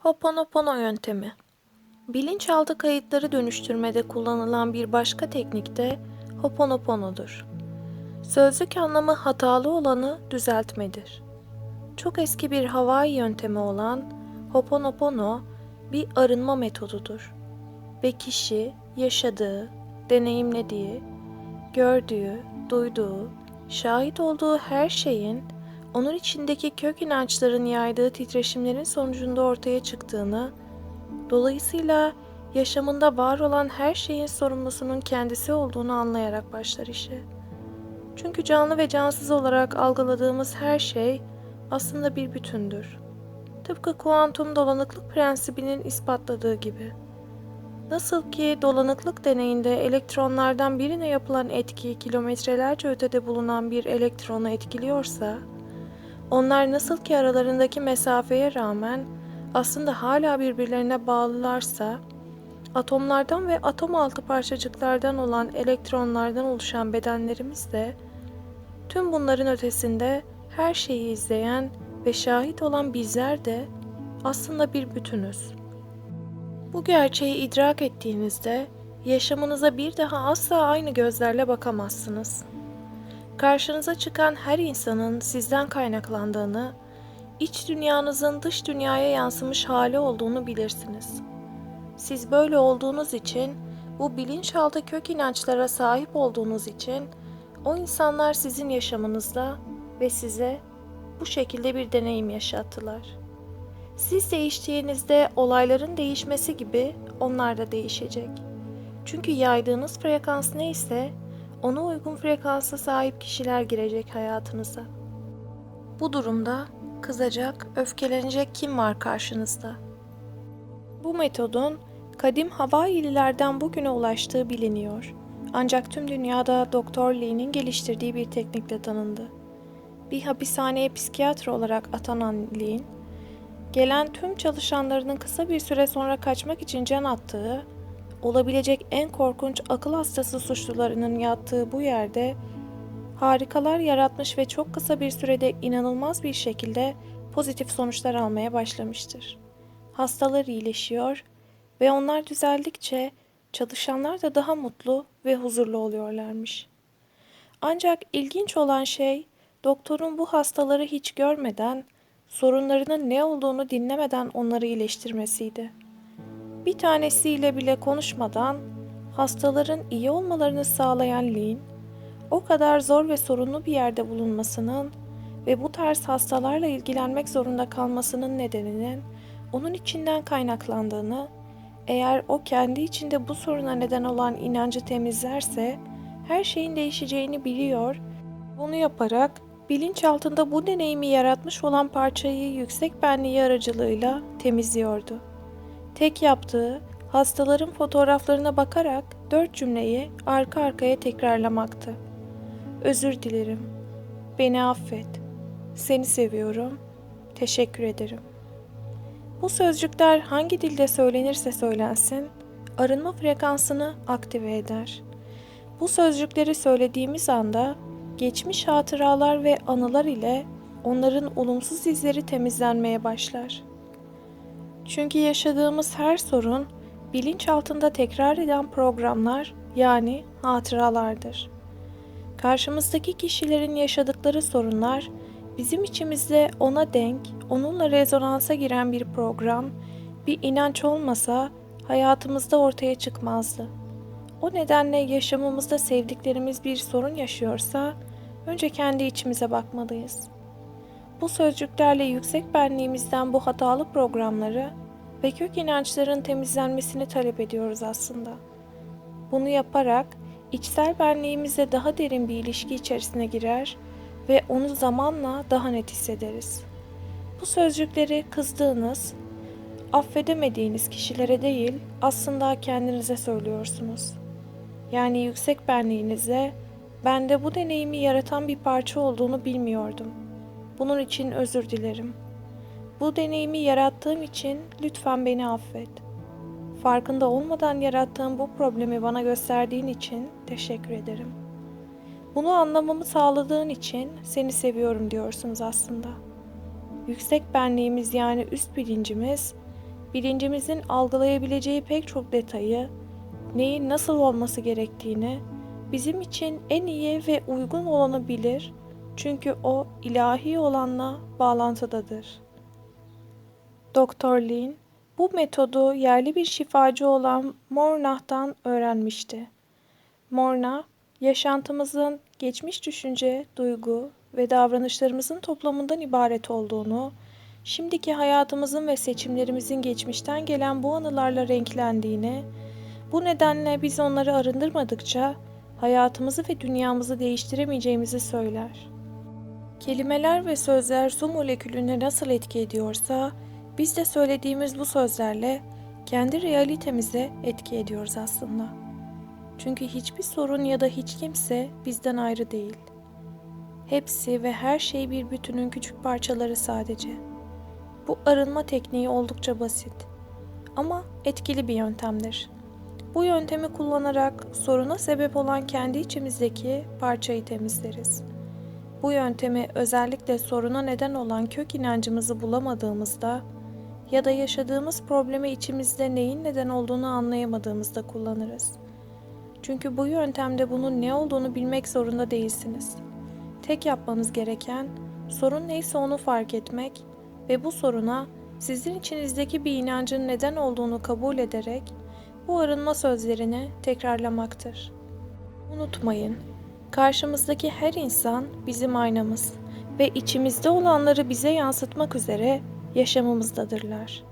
Hoponopono yöntemi Bilinçaltı kayıtları dönüştürmede kullanılan bir başka teknik de Hoponopono'dur. Sözlük anlamı hatalı olanı düzeltmedir. Çok eski bir Hawaii yöntemi olan Hoponopono bir arınma metodudur ve kişi yaşadığı, deneyimlediği, gördüğü, duyduğu, şahit olduğu her şeyin onun içindeki kök inançların yaydığı titreşimlerin sonucunda ortaya çıktığını, dolayısıyla yaşamında var olan her şeyin sorumlusunun kendisi olduğunu anlayarak başlar işe. Çünkü canlı ve cansız olarak algıladığımız her şey aslında bir bütündür. Tıpkı kuantum dolanıklık prensibinin ispatladığı gibi. Nasıl ki dolanıklık deneyinde elektronlardan birine yapılan etki kilometrelerce ötede bulunan bir elektronu etkiliyorsa, onlar nasıl ki aralarındaki mesafeye rağmen aslında hala birbirlerine bağlılarsa, atomlardan ve atom altı parçacıklardan olan elektronlardan oluşan bedenlerimiz de tüm bunların ötesinde her şeyi izleyen ve şahit olan bizler de aslında bir bütünüz. Bu gerçeği idrak ettiğinizde yaşamınıza bir daha asla aynı gözlerle bakamazsınız. Karşınıza çıkan her insanın sizden kaynaklandığını, iç dünyanızın dış dünyaya yansımış hali olduğunu bilirsiniz. Siz böyle olduğunuz için, bu bilinçaltı kök inançlara sahip olduğunuz için o insanlar sizin yaşamınızda ve size bu şekilde bir deneyim yaşattılar. Siz değiştiğinizde olayların değişmesi gibi onlar da değişecek. Çünkü yaydığınız frekans neyse ona uygun frekansa sahip kişiler girecek hayatınıza. Bu durumda kızacak, öfkelenecek kim var karşınızda? Bu metodun kadim Havaililerden bugüne ulaştığı biliniyor. Ancak tüm dünyada Doktor Lee'nin geliştirdiği bir teknikle tanındı. Bir hapishaneye psikiyatr olarak atanan Lee, gelen tüm çalışanlarının kısa bir süre sonra kaçmak için can attığı olabilecek en korkunç akıl hastası suçlularının yattığı bu yerde harikalar yaratmış ve çok kısa bir sürede inanılmaz bir şekilde pozitif sonuçlar almaya başlamıştır. Hastalar iyileşiyor ve onlar düzeldikçe çalışanlar da daha mutlu ve huzurlu oluyorlarmış. Ancak ilginç olan şey doktorun bu hastaları hiç görmeden, sorunlarının ne olduğunu dinlemeden onları iyileştirmesiydi. Bir tanesiyle bile konuşmadan hastaların iyi olmalarını sağlayan Lin, o kadar zor ve sorunlu bir yerde bulunmasının ve bu tarz hastalarla ilgilenmek zorunda kalmasının nedeninin onun içinden kaynaklandığını, eğer o kendi içinde bu soruna neden olan inancı temizlerse her şeyin değişeceğini biliyor. Bunu yaparak bilinç altında bu deneyimi yaratmış olan parçayı yüksek benliği aracılığıyla temizliyordu. Tek yaptığı hastaların fotoğraflarına bakarak dört cümleyi arka arkaya tekrarlamaktı. Özür dilerim. Beni affet. Seni seviyorum. Teşekkür ederim. Bu sözcükler hangi dilde söylenirse söylensin, arınma frekansını aktive eder. Bu sözcükleri söylediğimiz anda geçmiş hatıralar ve anılar ile onların olumsuz izleri temizlenmeye başlar. Çünkü yaşadığımız her sorun bilinç altında tekrar eden programlar yani hatıralardır. Karşımızdaki kişilerin yaşadıkları sorunlar bizim içimizde ona denk, onunla rezonansa giren bir program, bir inanç olmasa hayatımızda ortaya çıkmazdı. O nedenle yaşamımızda sevdiklerimiz bir sorun yaşıyorsa önce kendi içimize bakmalıyız. Bu sözcüklerle yüksek benliğimizden bu hatalı programları ve kök inançların temizlenmesini talep ediyoruz aslında. Bunu yaparak içsel benliğimizle daha derin bir ilişki içerisine girer ve onu zamanla daha net hissederiz. Bu sözcükleri kızdığınız, affedemediğiniz kişilere değil, aslında kendinize söylüyorsunuz. Yani yüksek benliğinize bende bu deneyimi yaratan bir parça olduğunu bilmiyordum. Bunun için özür dilerim. Bu deneyimi yarattığım için lütfen beni affet. Farkında olmadan yarattığım bu problemi bana gösterdiğin için teşekkür ederim. Bunu anlamamı sağladığın için seni seviyorum diyorsunuz aslında. Yüksek benliğimiz yani üst bilincimiz bilincimizin algılayabileceği pek çok detayı, neyin nasıl olması gerektiğini, bizim için en iyi ve uygun olanı bilir çünkü o ilahi olanla bağlantıdadır. Doktor Lin bu metodu yerli bir şifacı olan Mornah'tan öğrenmişti. Morna, yaşantımızın geçmiş düşünce, duygu ve davranışlarımızın toplamından ibaret olduğunu, şimdiki hayatımızın ve seçimlerimizin geçmişten gelen bu anılarla renklendiğini, bu nedenle biz onları arındırmadıkça hayatımızı ve dünyamızı değiştiremeyeceğimizi söyler. Kelimeler ve sözler su molekülüne nasıl etki ediyorsa, biz de söylediğimiz bu sözlerle kendi realitemize etki ediyoruz aslında. Çünkü hiçbir sorun ya da hiç kimse bizden ayrı değil. Hepsi ve her şey bir bütünün küçük parçaları sadece. Bu arınma tekniği oldukça basit ama etkili bir yöntemdir. Bu yöntemi kullanarak soruna sebep olan kendi içimizdeki parçayı temizleriz. Bu yöntemi özellikle soruna neden olan kök inancımızı bulamadığımızda ya da yaşadığımız problemi içimizde neyin neden olduğunu anlayamadığımızda kullanırız. Çünkü bu yöntemde bunun ne olduğunu bilmek zorunda değilsiniz. Tek yapmanız gereken sorun neyse onu fark etmek ve bu soruna sizin içinizdeki bir inancın neden olduğunu kabul ederek bu arınma sözlerini tekrarlamaktır. Unutmayın, karşımızdaki her insan bizim aynamız ve içimizde olanları bize yansıtmak üzere yaşamımızdadırlar.